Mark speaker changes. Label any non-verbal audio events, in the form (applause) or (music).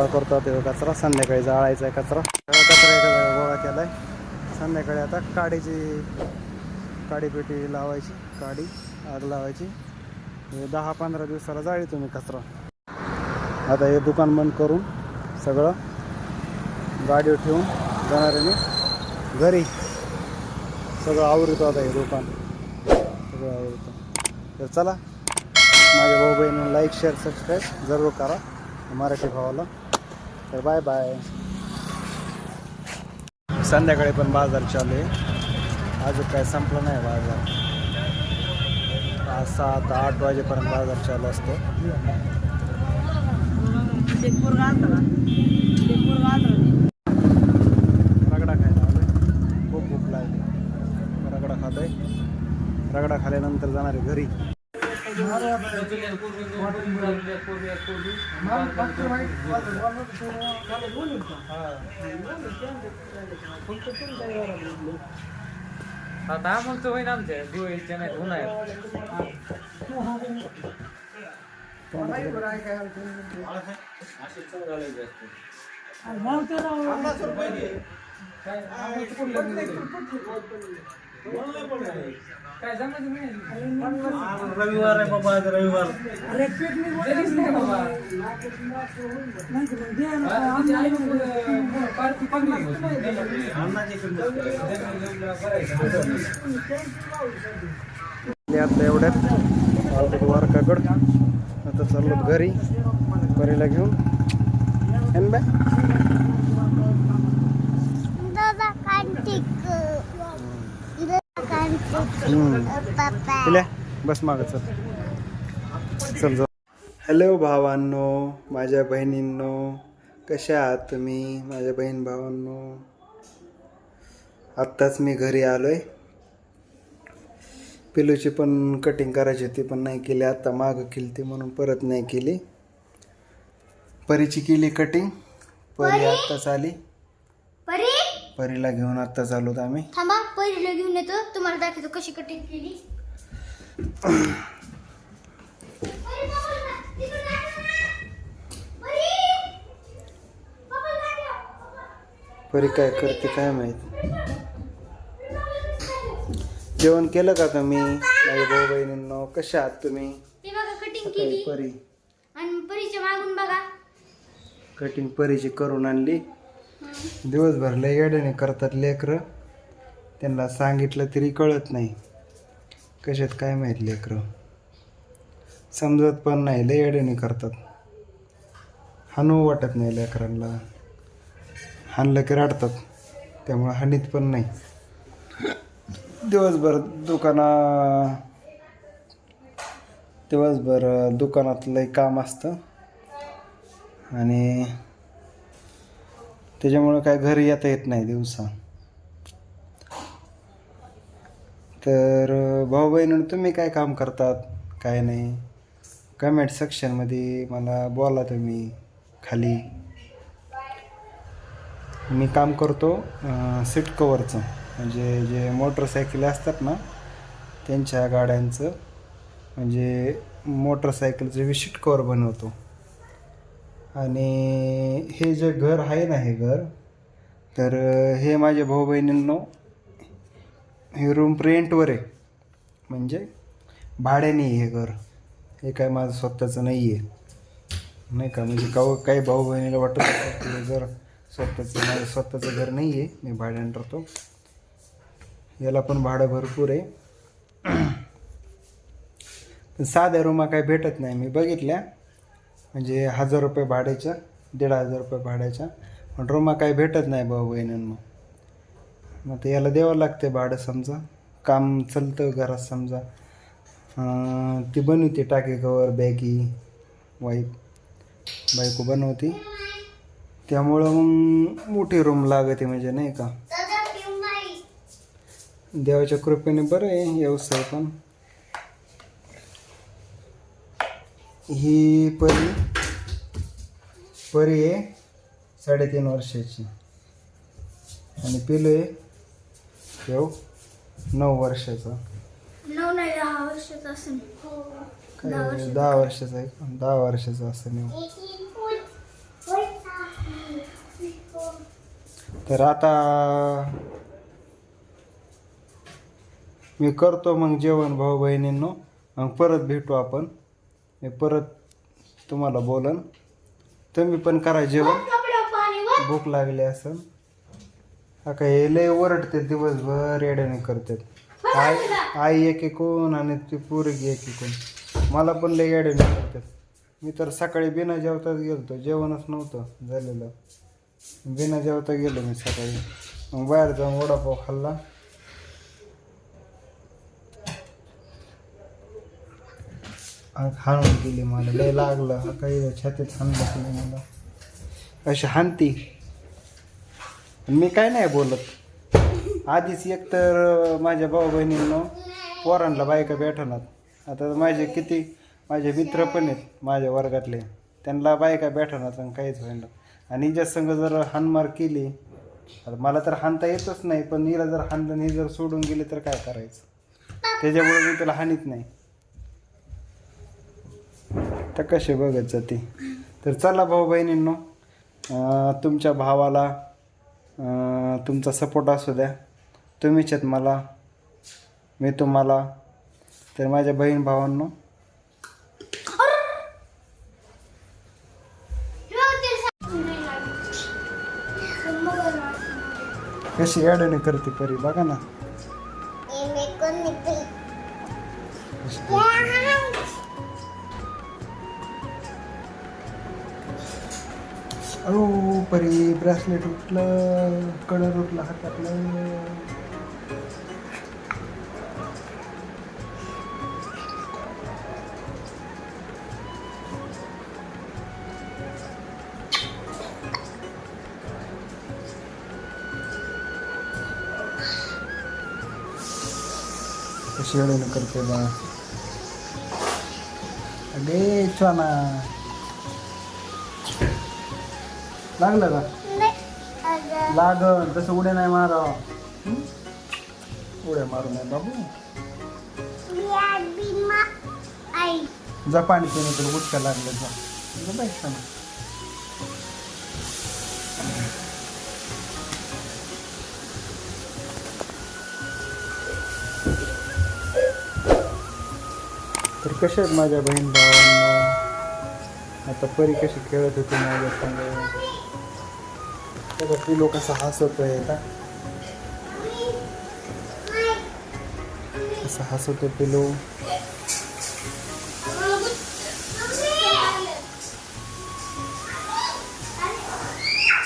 Speaker 1: गोळा करतो आता कचरा संध्याकाळी जाळायचा आहे कचरा. सगळा कचरा एका गोळा केला आहे संध्याकाळी आता काडीची काडीपेटी लावायची काडी आग लावायची. दहा पंधरा दिवसाला जाळी तुम्ही कचरा. आता हे दुकान बंद करून सगळं गाडीवर ठेवून जाणार आहे मी घरी सगळं आवडतो आता हे दुकान. सगळं आवडतं तर चला माझ्या भाऊ बहिणीला लाईक शेअर सबस्क्राईब जरूर करा. मराठी भावाला. तर बाय बाय संध्याकाळी पण बाजार चालू आहे. अजून काय संपलं नाही बाजार. पाच सात आठ वाजेपर्यंत बाजार चालू असतो. रगडा खायला आलोय. खूप भूक लागली. रगडा खातोय. रगडा खाल्यानंतर जाणार आहे घरी
Speaker 2: आता आम्हाला तर होईन आमच्या दिवाळीच्या नाही उन्हाळ्यात काय जमायचं नाही.
Speaker 3: रविवार आहे बाबा आज रविवार
Speaker 2: जरीच नाही बाबा. मग पार्टी.
Speaker 1: मी आता एवढ्यात आलो वारकाकड आता चाललो घरी परीला घेऊन एन बाय बस मागं चल. चल जाऊ. हॅलो भावांनो माझ्या बहिणींनो कशा आहात तुम्ही? माझ्या बहीण भावांनो. आत्ताच मी घरी आलोय. पिलूची पण कटिंग करायची होती पण नाही केली. आत्ता मागं केली ती म्हणून परत नाही केली. परीची केली कटिंग परी आत्ताच आली.
Speaker 4: परी?
Speaker 1: परीला घेऊन आत्ताच आलो आम्ही.
Speaker 4: परीला घेऊन येतो? तुम्हाला दाखवतो कशी कटिंग केली.
Speaker 1: परी काय करते काय माहीत? जेवण केलं का तुम्ही? माझ्या भाऊ बहिणींनो कशा आहात तुम्ही?
Speaker 4: ते बघा कटिंग केली.
Speaker 1: परी.
Speaker 4: आणि परीच्या मागून बघा.
Speaker 1: कटिंग परीची करून आणली. दिवसभर लय येड्याने करतात लेकरं. त्यांना सांगितलं तरी कळत नाही. कशात काय माहीत लेकरं? समजत पण नाही लय येड्याने करतात. हानू वाटत नाही लेकरांना. हाणलं की रडतात त्यामुळं हानीत पण नाही. दिवसभर दुकाना दिवसभर दुकानात लय काम असतं. आणि त्याच्यामुळं काय घरी येता येत नाही दिवसा. तर भाऊ बहिणीनं तुम्ही काय काम करतात? काय नाही. कमेंट सेक्शनमध्ये मला बोला तुम्ही खाली. मी काम करतो सीट कवरचं म्हणजे जे मोटरसायकल असतात ना त्यांच्या गाड्यांचं. म्हणजे मोटरसायकलचं विशिट कवर बनवतो. आणि हे जे घर आहे ना हे घर तर हे माझ्या भाऊ बहिणींनो हे रूम रेंटवर आहे. म्हणजे भाड्याने हे घर. हे काय माझं स्वतःचं नाही आहे नाही का? म्हणजे का काही भाऊ बहिणीला वाटत असेल स्वतःचं माझं स्वतःचं घर नाही आहे मी भाड्याने राहतो. याला पण भाडं भरपूर आहे. (clears throat) साध्या रूमा काही भेटत नाही. मी बघितल्या. म्हणजे हजार रुपये भाड्याच्या दीड हजार रुपये भाड्याच्या. पण रूमा काही भेटत नाही भाऊ बहिणींना. मग ते याला द्यावं लागते भाडं समजा. काम चालतं घरात समजा. ती बनवते टाकी कवर बॅगी वाईप बायको बनवते. त्यामुळं मग मोठी रूम लागते म्हणजे नाही का? देवाच्या कृपेने बरं आहे व्यवसाय पण. ही परी परी आहे साडेतीन वर्षाची. आणि पिलू आहे ठेव. नऊ वर्षाचा.
Speaker 4: नऊ नाही दहा वर्षाचा असेल.
Speaker 1: काय दहा वर्षाचा. आहे का? दहा वर्षाचा असं नाही. तर आता मी करतो मग जेवण भाऊ बहिणींनो. मग परत भेटू आपण. मी परत तुम्हाला बोलन. तुम्ही पण करा जेवण. भूक लागली असेल हा काय लय ओरडते दिवसभर येड्याने करतात. आई आई एक एकूण आणि ती पोरगी एक एकूण मला पण लय येड्याने करतात. मी तर सकाळी बिना जेवताच गेलतो. जेवणच नव्हतं झालेलं. बिना जेवता गेलो मी सकाळी. मग बाहेर जाऊन वडापाव खाल्ला. हाणून गेली मला. लय लागलं. काही छातीत हाण बसली मला. अशी हानती मी काय नाही बोलत. आधीच एक तर माझ्या भाऊ बहिणींनो पोरांना बायका भेटणार. आता माझे किती माझे मित्र पण आहेत माझ्या वर्गातले. त्यांना बायका भेटणार आणि काहीच होईना. आणि हिच्या संग जर हानमार केली मला तर हाणता येतच नाही पण हिला जर हाणलं आणि जर सोडून गेली तर काय करायचं? त्याच्यामुळे मी त्याला हानीत नाही. तर कसे बघत जाते. तर चला भाऊ बहिणींनो तुमच्या भावाला तुमचा सपोर्ट असू द्या. तुम्हीच आहेत मला. मी तुम्हाला. तर माझ्या बहीण भावांनो. कशी अडणी करते परी बघा ना. अहो. परी ब्रेसलेट उठलं कलर उठला हातातलं कशी करते बा. अगे छाना लागलं का? लागन तसं उड्या नाही मारावं. हं? उड्या मारू नाही बाबू. जा पाणी पिणे तर गुटका लागलं जा. बाई तर कशा आहेत माझ्या बहीण भावांनो? आता परी कशी खेळत होती माझ्या संग? त्याचा पिलो कसा हसतोय का कसा हसतोय पिलो.